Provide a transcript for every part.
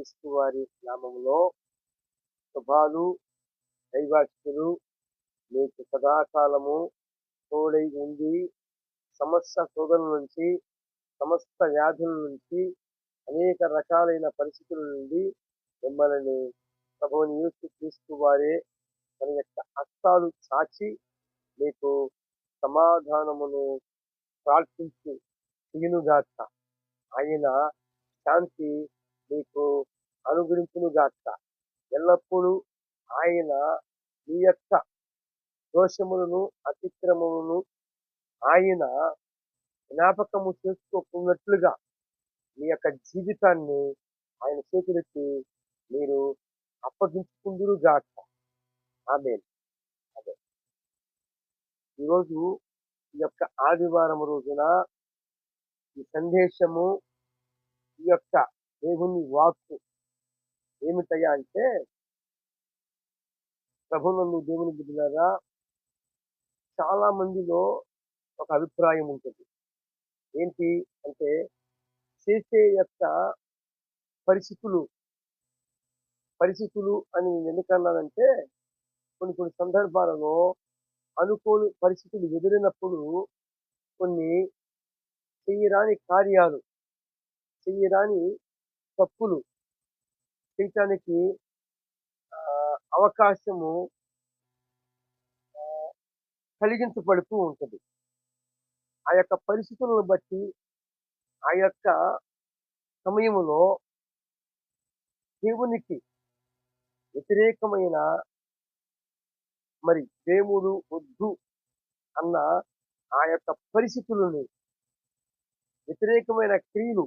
క్రీస్తు వారి నామంలో శుభాలు దైవాక్షులు మీకు సదాకాలము తోడై ఉండి సమస్త శోధన నుంచి సమస్త వ్యాధుల నుంచి అనేక రకాలైన పరిస్థితుల నుండి మిమ్మల్ని ప్రభుని యూసు క్రీస్తు వారే తన యొక్క హస్తాలు చాచి మీకు సమాధానమును ప్రార్థించి తీనుగాక ఆయన శాంతి మీకు అనుగ్రహించునుగాక ఎల్లప్పుడూ ఆయన మీ యొక్క దోషములను అతిక్రమములను ఆయన జ్ఞాపకము చేసుకోకున్నట్లుగా మీ యొక్క జీవితాన్ని ఆయన చేతులెత్తి మీరు అప్పగించుకుందురు గాక. ఆమె అదే ఈరోజు ఈ యొక్క ఆదివారం రోజున ఈ సందేశము ఈ యొక్క దేవుని వాక్కు ఏమిటయ్యా అంటే ప్రభునందు దేవుని బిడ్డలారా చాలా మందిలో ఒక అభిప్రాయం ఉంటుంది. ఏంటి అంటే చేసే యొక్క పరిస్థితులు పరిస్థితులు అని నేను ఎందుకన్నానంటే కొన్ని కొన్ని సందర్భాలలో అనుకోని పరిస్థితులు ఎదురైనప్పుడు కొన్ని చెయ్యరాని కార్యాలు చెయ్యరాని తప్పులు చేయటానికి అవకాశము కలిగించబడుతూ ఉంటుంది. ఆ యొక్క పరిస్థితులను బట్టి ఆ యొక్క సమయంలో దేవునికి వ్యతిరేకమైన మరి దేవుడు వద్దు అన్న ఆ యొక్క పరిస్థితులని వ్యతిరేకమైన క్రియలు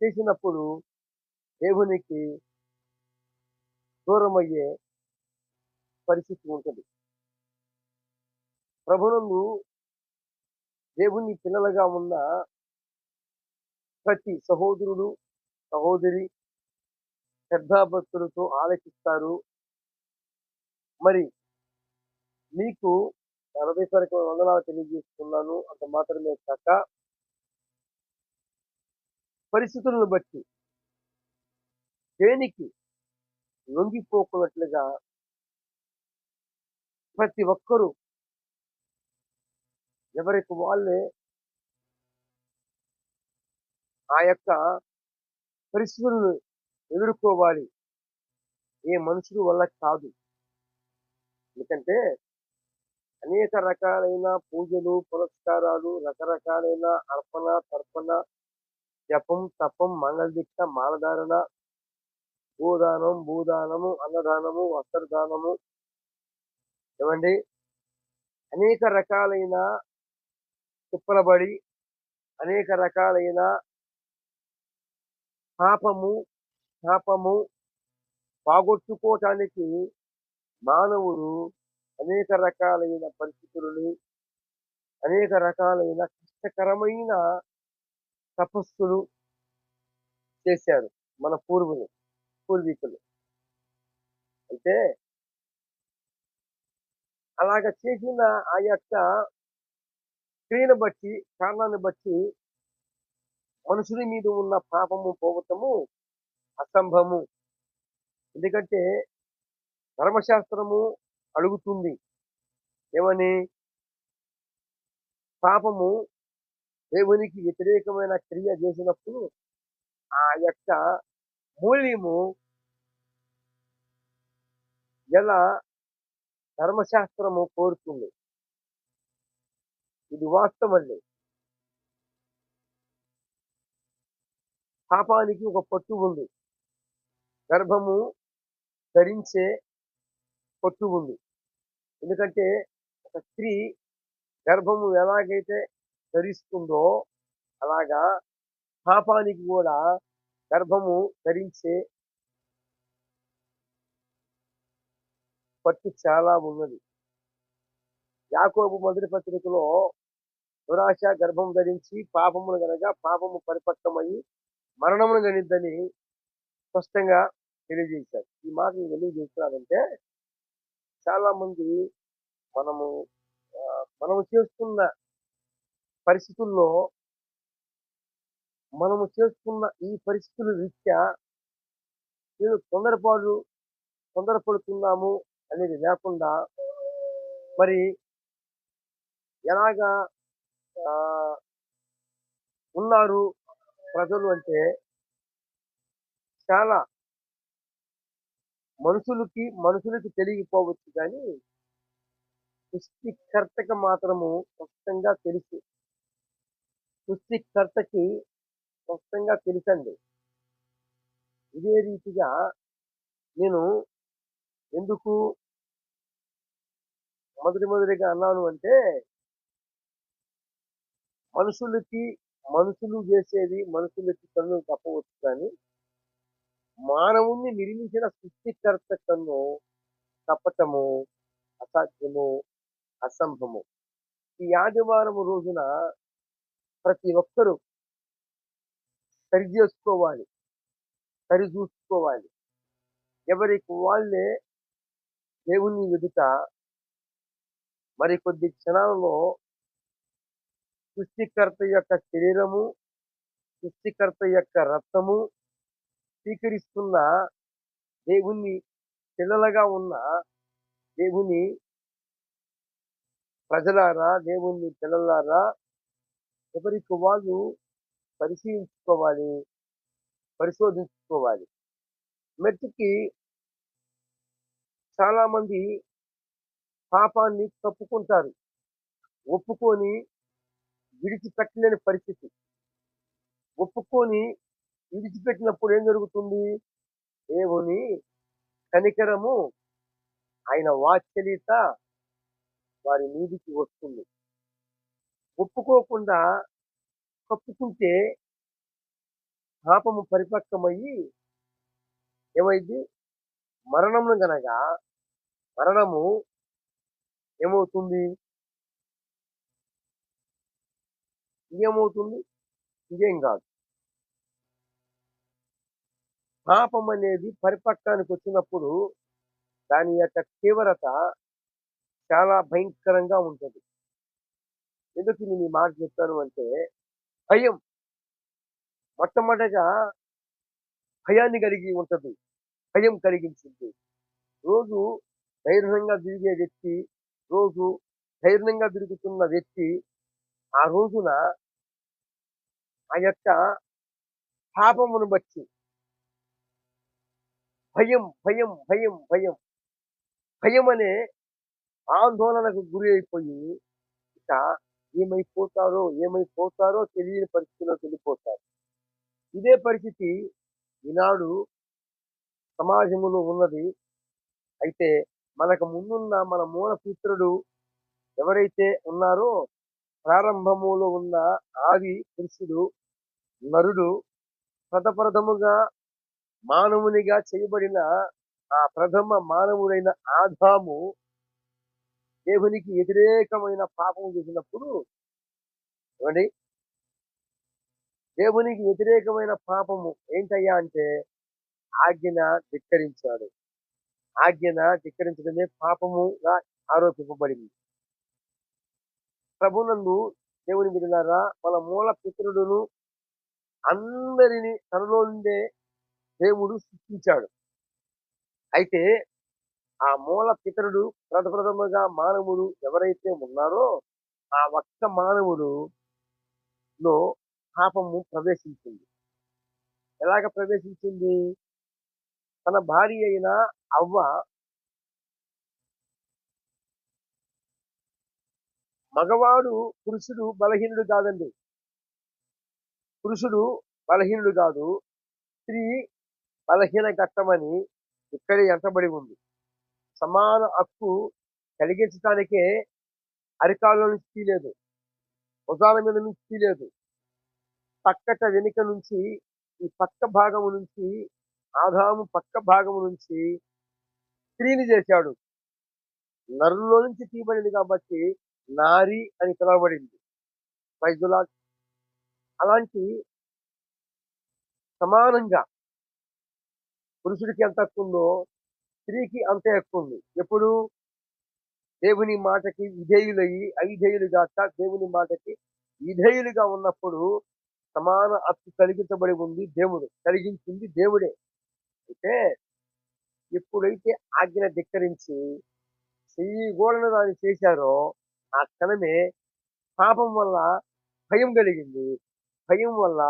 చేసినప్పుడు దేవునికి దూరమయ్యే పరిస్థితి ఉంటుంది. ప్రభునందు దేవుని పిల్లలుగా ఉన్న ప్రతి సహోదరుడు సహోదరి శ్రద్ధాభక్తులతో ఆలోచిస్తారు మరి మీకు హృదయపూర్వక వందనాలు తెలియజేస్తున్నాను. అంత మాత్రమే కాక పరిస్థితులను బట్టి దేనికి లొంగిపోకున్నట్లుగా ప్రతి ఒక్కరూ ఎవరికి వాళ్ళే ఆ యొక్క పరిస్థితులను ఎదుర్కోవాలి ఏ మనుషుల వల్ల కాదు. ఎందుకంటే అనేక రకాలైన పూజలు పురస్కారాలు రకరకాలైన అర్పణ తర్పణ జపం తపం మంగళదీక్ష మాలధారణ భూదానం భూదానము అన్నదానము వస్త్రదానము ఏమండి? అనేక రకాలైన తిప్పలబడి అనేక రకాలైన పాపము శాపము పాగొట్టుకోవటానికి మానవుడు అనేక రకాలైన పరిస్థితులని అనేక రకాలైన కష్టకరమైన తపస్సులు చేశారు మన పూర్వులు పూర్వీకులు. అంటే అలాగ చేసిన ఆ యొక్క క్రియను బట్టి కారణాన్ని బట్టి మనుషుని మీద ఉన్న పాపము పోవటము అసంభవము. ఎందుకంటే ధర్మశాస్త్రము అడుగుతుంది ఏమని? పాపము దేవునికి వ్యతిరేకమైన క్రియ చేసినప్పుడు ఆ యొక్క మూల్యము ఎలా ధర్మశాస్త్రము కోరుతుంది? ఇది వాస్తవండి పాపానికి ఒక పట్టు ఉంది. గర్భము ధరించే పట్టు ఉంది. ఎందుకంటే ఒక స్త్రీ గర్భము ఎలాగైతే ధరిస్తుందో అలాగా పాపానికి కూడా గర్భము ధరించే పట్టు చాలా ఉన్నది. యాకోబు మొదటి పత్రికలో దురాశ గర్భం ధరించి పాపమును గనక పాపము పరిపక్వమయ్యి మరణమును గనిద్దని స్పష్టంగా తెలియజేశారు. ఈ మాట నేను ఎందుకు చేస్తున్నానంటే చాలా మంది మనము మనము చేస్తున్న పరిస్థితుల్లో మనము చేస్తున్న ఈ పరిస్థితుల రీత్యా నేను తొందరపాటు తొందరపడుతున్నాము అనేది లేకుండా మరి ఎలాగా ఉన్నారు ప్రజలు అంటే చాలా మనుషులకి మనుషులకి తెలియకపోవచ్చు కానీ సృష్టికర్తకి మాత్రము స్పష్టంగా తెలుసు. సృష్టికర్తకి స్పష్టంగా తెలుసండి. ఇదే రీతిగా నేను ఎందుకు మొదటి మొదటిగా అన్నాను అంటే మనుషులకి మనుషులు చేసేది మనుషులకి కన్ను తప్పవచ్చు కానీ మానవుణ్ణి నిర్మించిన సృష్టికర్త కన్ను తప్పటము అసాధ్యము అసంభము ఈ ఆదివారం రోజున ప్రతి ఒక్కరూ సరి చేసుకోవాలి సరి చూసుకోవాలి ఎవరికి వాళ్ళే దేవుని ఎదుట మరి కొద్ది క్షణాలలో సృష్టికర్త యొక్క శరీరము సృష్టికర్త యొక్క రక్తము స్వీకరిస్తున్న దేవుని పిల్లలుగా ఉన్న దేవుని ప్రజలారా దేవుని పిల్లలారా ఎవరికి వాళ్ళు పరిశీలించుకోవాలి పరిశోధించుకోవాలి. మెట్టుకి చాలా మంది పాపాన్ని తప్పుకుంటారు. ఒప్పుకొని విడిచిపెట్టలేని పరిస్థితి. ఒప్పుకొని విడిచిపెట్టినప్పుడు ఏం జరుగుతుంది? దేవుని కనికరము ఆయన వాత్సల్యత వారి మీదికి వస్తుంది. ఒప్పుకోకుండా కప్పుకుంటే పాపము పరిపక్వమయ్యి ఏమైంది? మరణము గనక మరణము ఏమవుతుంది? ఇదేమవుతుంది ఇదేం కాదు. పాపం అనేది పరిపక్వానికి వచ్చినప్పుడు దాని యొక్క తీవ్రత చాలా భయంకరంగా ఉంటుంది. ఎందుకు నేను ఈ మాట చెప్తాను అంటే భయం. మొట్టమొదటిగా భయాన్ని కలిగి ఉంటుంది. భయం కలిగించింది. రోజు ధైర్యంగా తిరిగే వ్యక్తి రోజు ధైర్యంగా తిరుగుతున్న వ్యక్తి ఆ రోజున ఆ యొక్క పాపమును బట్టి భయం భయం భయం భయం. భయం అనే ఆందోళనకు గురి అయిపోయి ఇక ఏమైపోతారో ఏమైపోతారో తెలియని పరిస్థితిలో వెళ్ళిపోతారు. ఇదే పరిస్థితి ఈనాడు సమాజంలో ఉన్నది. అయితే మనకు ముందున్న మన మూల పుత్రుడు ఎవరైతే ఉన్నారో ప్రారంభములో ఉన్న ఆది పురుషుడు నరుడు ప్రథప్రథముగా మానవునిగా చేయబడిన ఆ ప్రథమ మానవుడైన ఆధాము దేవునికి వ్యతిరేకమైన పాపం చేసినప్పుడు ఏమండి? దేవునికి వ్యతిరేకమైన పాపము ఏంటయ్యా అంటే ఆజ్ఞన ధిక్కరించాడు. ఆజ్ఞన ధిక్కరించడమే పాపముగా ఆరోపింపబడింది. ప్రభునందు దేవుని విడినారా మన మూల పితరుడును అందరిని తనలో ఉండే దేవుడు సృష్టించాడు. అయితే ఆ మూల పితరుడు ప్రథప్రథముగా మానవుడు ఎవరైతే ఉన్నారో ఆ ఒక్క మానవుడు లో పాపము ప్రవేశించింది. ఎలాగ ప్రవేశించింది? తన భార్య అయిన అవ్వ మగవాడు పురుషుడు బలహీనుడు కాదండి. పురుషుడు బలహీనుడు కాదు. స్త్రీ బలహీన ఘట్టమని ఇక్కడే ఎంతబడి ఉంది. సమాన హక్కు కలిగించడానికే అరికాల నుంచి తీయలేదు భుజాల మీద నుంచి తీయలేదు పక్కట వెనుక నుంచి ఈ పక్క భాగము నుంచి ఆదాము పక్క భాగము నుంచి స్త్రీని చేశాడు. నరులో నుంచి తీయబడింది కాబట్టి నారి అని పిలవబడింది. వైద్యులా అలాంటి సమానంగా పురుషుడికి ఎంత హక్కు ఉందో స్త్రీకి అంతే హక్కు ఉంది. ఎప్పుడు? దేవుని మాటకి విధేయులయ్యి ఐధేయులు కాక దేవుని మాటకి విధేయులుగా ఉన్నప్పుడు సమాన హక్కు కలిగించబడి ఉంది దేవుడు. కలిగించింది దేవుడే. అయితే ఎప్పుడైతే ఆజ్ఞ ధిక్కరించి గోడను దాన్ని చేశారో ఆ క్షణమే పాపం వల్ల భయం కలిగింది. భయం వల్ల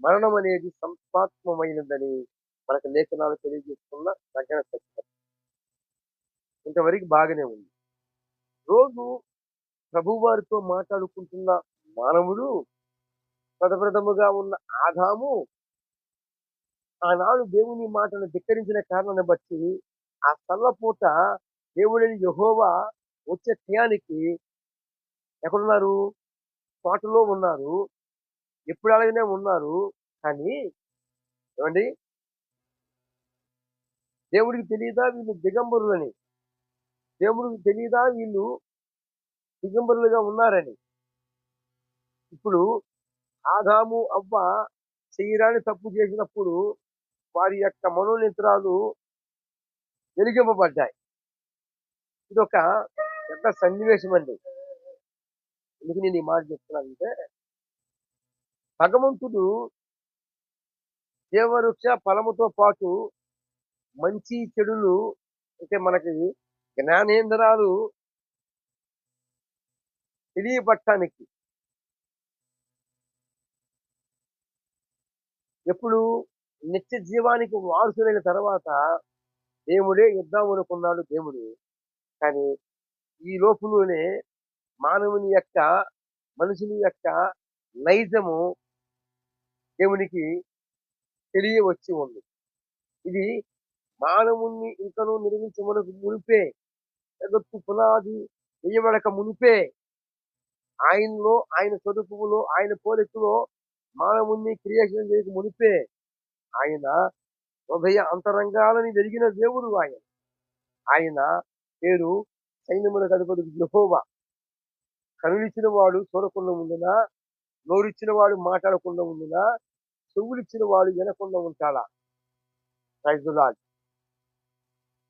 మరణం అనేది సంపాత్మమైనదని మనకు లేఖనాలు తెలియజేస్తున్న దగ్గర సత్యం. ఇంతవరకు బాగానే ఉంది. రోజు ప్రభువారితో మాట్లాడుకుంటున్న మానవుడు ప్రథప్రథముగా ఉన్న ఆదాము ఆనాడు దేవుని మాటను ధిక్కరించిన కారణాన్ని బట్టి ఆ సల్లపూట దేవుడిని యహోవా వచ్చే టయానికి ఎక్కడున్నారు? తోటలో ఉన్నారు. ఎప్పుడు అలాగనే ఉన్నారు. కానీ ఏమండి? దేవుడికి తెలియదా వీళ్ళు దిగంబరులని? దేవుడికి తెలియదా వీళ్ళు దిగంబరులుగా ఉన్నారని? ఇప్పుడు ఆదాము అవ్వ చేయరాని తప్పు చేసినప్పుడు వారి యొక్క మనోనేత్రాలు వెలిగింపబడ్డాయి. ఇది ఒక పెద్ద సన్నివేశం అండి. ఎందుకు నేను ఈ మాట చెప్తున్నానంటే భగవంతుడు దేవవృక్ష ఫలముతో పాటు మంచి చెడులు అంటే మనకి జ్ఞానేంద్రాలు తెలియపట్టడానికి ఎప్పుడు నిత్య జీవానికి వారసులైన తర్వాత దేవుడే యుద్ధం అనుకున్నాడు దేవుడు. కానీ ఈ లోపులోనే మానవుని యొక్క మనుషుని యొక్క నైజము దేవునికి తెలియవచ్చి ఉంది. ఇది మానవుణ్ణి ఇంకను నిర్మించమనకు మునిపే జగత్తు పునాది వేయబడక మునిపే ఆయనలో ఆయన స్వరూపములో ఆయన పోలికలో మానవుణ్ణి క్రియేషన్ చేయక మునిపే ఆయన హృదయ అంతరంగాలని వెలిగిన దేవుడు ఆయన. ఆయన పేరు సైన్యముల అధిపతి యెహోవా. కనులిచ్చిన వాడు చూడకుండా ఉండినా నోరిచ్చిన వాడు మాట్లాడకుండా ఉండినా చెవులిచ్చిన వాడు వినకుండా ఉంటాడా? రైతులాల్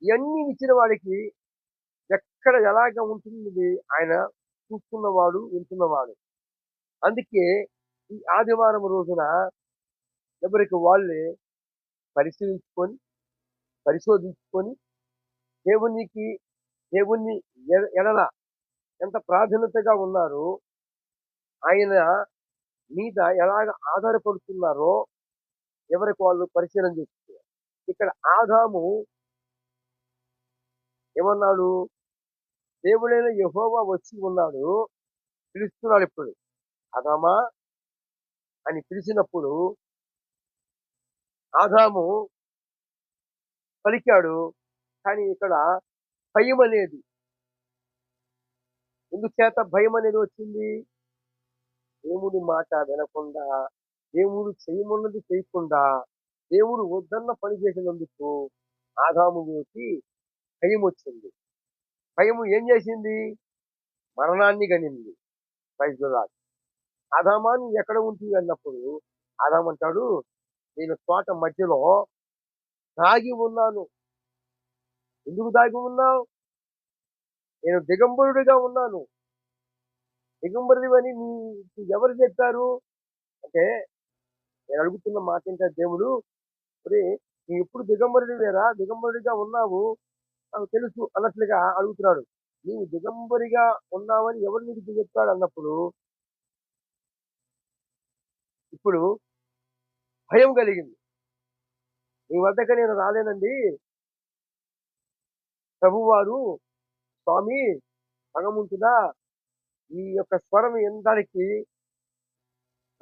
ఇవన్నీ ఇచ్చిన వాడికి ఎక్కడ ఎలాగ ఉంటుంది ఆయన చూస్తున్నవాడు వింటున్నవాడు. అందుకే ఈ ఆదివారం రోజున ఎవరికి వాళ్ళే పరిశీలించుకొని పరిశోధించుకొని దేవునికి దేవుణ్ణి ఎడల ఎంత ప్రాధాన్యతగా ఉన్నారో ఆయన మీద ఎలాగ ఆధారపడుతున్నారో ఎవరికి వాళ్ళు పరిశీలన చేస్తున్నారు. ఇక్కడ ఆదాము ఏమన్నాడు? దేవుడైన యహోవా వచ్చి ఉన్నాడు పిలుస్తున్నాడు ఇప్పుడు. అదామా అని పిలిచినప్పుడు ఆదాము పలికాడు కానీ ఇక్కడ భయం అనేది. ఎందుచేత భయం అనేది వచ్చింది? దేవుడి మాట వినకుండా దేవుడు చేయమన్నది చేయకుండా దేవుడు వద్దన్న పని చేసినందుకు ఆదాముకి భయం వచ్చింది భయము ఏం చేసింది? మరణాన్ని గనింది. వైద్యురాలు ఆదామాన్ని ఎక్కడ ఉంటుంది అన్నప్పుడు ఆదామంటాడు నేను తోట మధ్యలో దాగి ఉన్నాను. ఎందుకు దాగి ఉన్నావు? నేను దిగంబరుడిగా ఉన్నాను. దిగంబరుడు అని నీ ఎవరు చెప్పారు? అంటే నేను అడుగుతున్న మాట ఏంటంటే దేవుడు? మరి నువ్వు ఎప్పుడు దిగంబరుడి వేరా దిగంబరుడిగా ఉన్నావు. తెలుసు అన్నట్లుగా అడుగుతున్నాడు. నీవు దిగంబరిగా ఉన్నావని ఎవరు నీకు చెప్తాడు? అన్నప్పుడు ఇప్పుడు భయం కలిగింది. నీ వద్దకు నేను రాలేనండి. ప్రభువారు స్వామి భగవంతుడా ఈ యొక్క స్వరం ఎందానికి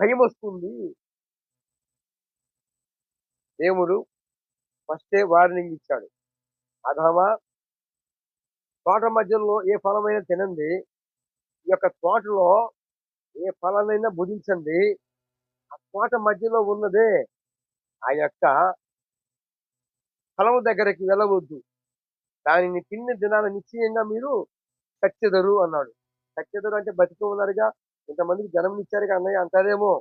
భయం వస్తుంది. దేవుడు ఫస్టే వార్నింగ్ ఇచ్చాడు. అదామా తోట మధ్యలో ఏ ఫలమైనా తినండి. ఈ యొక్క తోటలో ఏ ఫలాన్నైనా భుజించండి. ఆ తోట మధ్యలో ఉన్నదే ఆ యొక్క ఫలము దగ్గరికి వెళ్ళవద్దు. దానిని తిన్న దినాల నిశ్చయంగా మీరు సత్యదరు అన్నాడు. సత్యదరు అంటే బతికి ఉన్నారుగా. ఇంతమందికి జన్మనిచ్చారుగా అన్నయ్య అంటారేమో.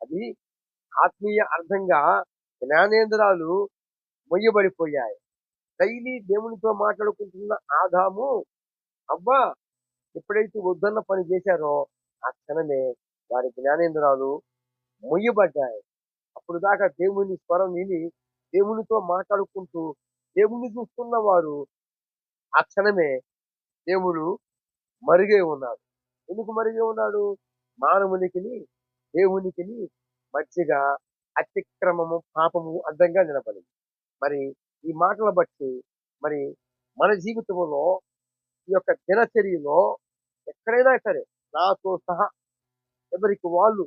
అది ఆత్మీయ అర్థంగా జ్ఞానేంద్రాలు మొయ్యబడిపోయాయి. డైలీ దేవునితో మాట్లాడుకుంటున్న ఆదాము అవ్వ ఎప్పుడైతే వద్దన్న పని చేశారో ఆ క్షణమే వారి జ్ఞానేంద్రాలు మొయ్యబడ్డాయి. అప్పుడు దాకా దేవుని స్వరం విని దేవునితో మాట్లాడుకుంటూ దేవుణ్ణి చూస్తున్న వారు ఆ క్షణమే దేవుడు మరుగే ఉన్నాడు. ఎందుకు మరుగే ఉన్నాడు? మానవునికిని దేవునికిని మధ్యగా అతిక్రమము పాపము అడ్డంగా నిలబడింది. మరి ఈ మాటలు బట్టి మరి మన జీవితంలో ఈ యొక్క దినచర్యలో ఎక్కడైనా సరే నాతో సహా ఎవరికి వాళ్ళు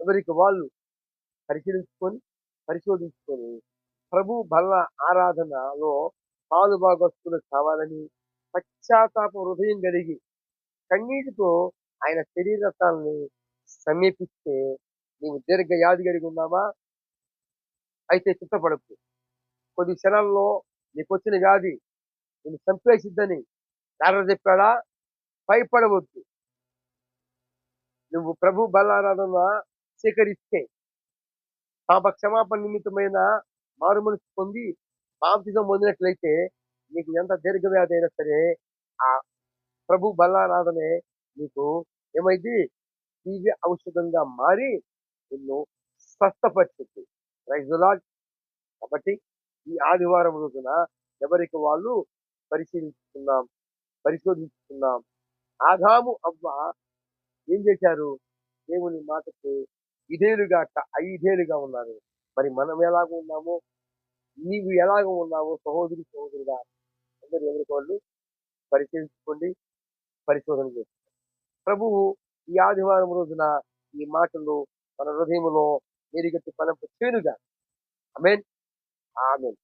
ఎవరికి వాళ్ళు పరిశీలించుకొని పరిశోధించుకొని ప్రభు బల్ల ఆరాధనలో పాలు భాగస్తులు కావాలని పశ్చాత్తాప హృదయం కలిగి కన్నీటితో ఆయన శరీరతాన్ని సమీపిస్తే నీవు దీర్ఘ యాది కలిగి ఉన్నావా? అయితే చిత్తపడకు కొద్ది క్షణాల్లో నీకు వచ్చిన వ్యాధి నేను చంపేసిద్దని డాక్టర్ చెప్పాడా? భయపడవద్దు. నువ్వు ప్రభు బలారాధన స్వీకరిస్తే పాప క్షమాపణ నిమిత్తమైన మారు మనసు పొంది బాప్తిజం పొందినట్లయితే నీకు ఎంత దీర్ఘవ్యాధి అయినా సరే ఆ ప్రభు బలారాధనే నీకు ఏమైంది? దివ్య ఔషధంగా మారి నిన్ను స్వస్థపరిచింది. రైజులాడ్ కాబట్టి ఈ ఆదివారం రోజున ఎవరికి వాళ్ళు పరిశీలించుకున్నాం పరిశోధించుకున్నాం ఆదాము అవ్వ ఏం చేశారు? దేవుని మాటకు ఇదేలుగా ఐదేలుగా ఉన్నారు. మరి మనం ఎలాగ ఉన్నామో? నీవు ఎలాగ ఉన్నావో సహోదరి సహోదరుగా అందరు ఎవరికి వాళ్ళు? పరిశీలించుకోండి పరిశోధన చేసుకోండి ప్రభువు ఈ ఆదివారం రోజున ఈ మాటలు మన హృదయంలో నేరుగట్టి పనపు చేరుగా ఆమెన్. Ah, Amém.